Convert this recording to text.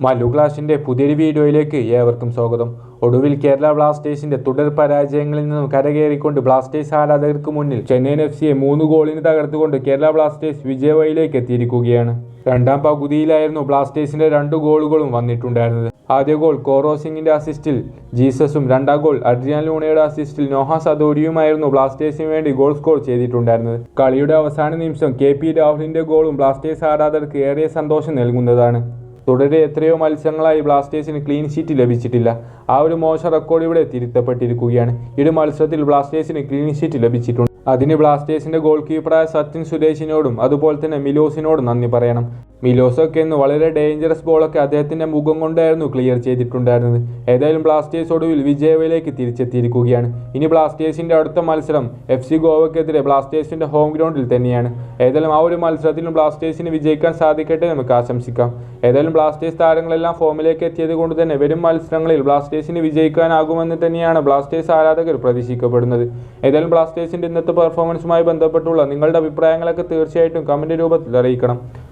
മല്ലു ക്ലാസിന്റെ പുതിയൊരു വീഡിയോയിലേക്ക് ഏവർക്കും സ്വാഗതം. ഒടുവിൽ കേരള ബ്ലാസ്റ്റേഴ്സിന്റെ തുടർ പരാജയങ്ങളിൽ നിന്നും കരകയറിക്കൊണ്ട് ബ്ലാസ്റ്റേഴ്സ് ആരാധകർക്ക് മുന്നിൽ ചെന്നൈയിൻ എഫ് സിയെ മൂന്ന് ഗോളിന് തകർത്തുകൊണ്ട് കേരള ബ്ലാസ്റ്റേഴ്സ് വിജയവയിലേക്ക് എത്തിയിരിക്കുകയാണ്. രണ്ടാം പകുതിയിലായിരുന്നു ബ്ലാസ്റ്റേഴ്സിന്റെ രണ്ട് ഗോളുകളും വന്നിട്ടുണ്ടായിരുന്നത്. ആദ്യ ഗോൾ കോറോ സിംഗിന്റെ അസിസ്റ്റിൽ ജീസസും രണ്ടാം ഗോൾ അഡ്രിയാൻ ലൂണയുടെ അസിസ്റ്റിൽ നോഹ സദോരിയുമായിരുന്നു ബ്ലാസ്റ്റേഴ്സിന് വേണ്ടി ഗോൾ സ്കോർ ചെയ്തിട്ടുണ്ടായിരുന്നത്. കളിയുടെ അവസാന നിമിഷം കെ പി രാഹുലിന്റെ ഗോളും ബ്ലാസ്റ്റേഴ്സ് ആരാധകർക്ക് ഏറെ സന്തോഷം നൽകുന്നതാണ്. തുടരെ എത്രയോ മത്സരങ്ങളായി ബ്ലാസ്റ്റേഴ്സിന് ക്ലീൻ ഷീറ്റ് ലഭിച്ചിട്ടില്ല. ആ ഒരു മോശം റെക്കോർഡ് ഇവിടെ തിരുത്തപ്പെട്ടിരിക്കുകയാണ്. ഈ മത്സരത്തിൽ ബ്ലാസ്റ്റേഴ്സിന് ക്ലീൻ ഷീറ്റ് ലഭിച്ചിട്ടുണ്ട്. അതിന് ബ്ലാസ്റ്റേഴ്സിന്റെ ഗോൾ കീപ്പറായ സച്ചിൻ സുരേഷിനോടും അതുപോലെ തന്നെ മിലോസിനോടും നന്ദി പറയണം. മിലോസൊക്കെ ഇന്ന് വളരെ ഡേഞ്ചറസ് ബോളൊക്കെ അദ്ദേഹത്തിന്റെ മുഖം കൊണ്ടായിരുന്നു ക്ലിയർ ചെയ്തിട്ടുണ്ടായിരുന്നത്. ഏതായാലും ബ്ലാസ്റ്റേഴ്സ് ഒടുവിൽ വിജയവയിലേക്ക് തിരിച്ചെത്തിയിരിക്കുകയാണ്. ഇനി ബ്ലാസ്റ്റേഴ്സിന്റെ അടുത്ത മത്സരം എഫ് സി ഗോവയ്ക്കെതിരെ ബ്ലാസ്റ്റേഴ്സിന്റെ ഹോം ഗ്രൗണ്ടിൽ തന്നെയാണ്. ഏതായാലും ആ ഒരു മത്സരത്തിലും ബ്ലാസ്റ്റേഴ്സിന് വിജയിക്കാൻ സാധിക്കട്ടെ നമുക്ക് ആശംസിക്കാം. ഏതായാലും ബ്ലാസ്റ്റേഴ്സ് താരങ്ങളെല്ലാം ഫോമിലേക്ക് എത്തിയത് കൊണ്ട് തന്നെ വരും മത്സരങ്ങളിൽ ബ്ലാസ്റ്റേഴ്സിന് വിജയിക്കാനാകുമെന്ന് തന്നെയാണ് ബ്ലാസ്റ്റേഴ്സ് ആരാധകർ പ്രതീക്ഷിക്കപ്പെടുന്നത്. ഏതായാലും ബ്ലാസ്റ്റേഴ്സിന്റെ ഇന്നത്തെ പെർഫോമൻസുമായി ബന്ധപ്പെട്ടുള്ള നിങ്ങളുടെ അഭിപ്രായങ്ങളൊക്കെ തീർച്ചയായിട്ടും കമന്റ് രൂപത്തിൽ അറിയിക്കണം.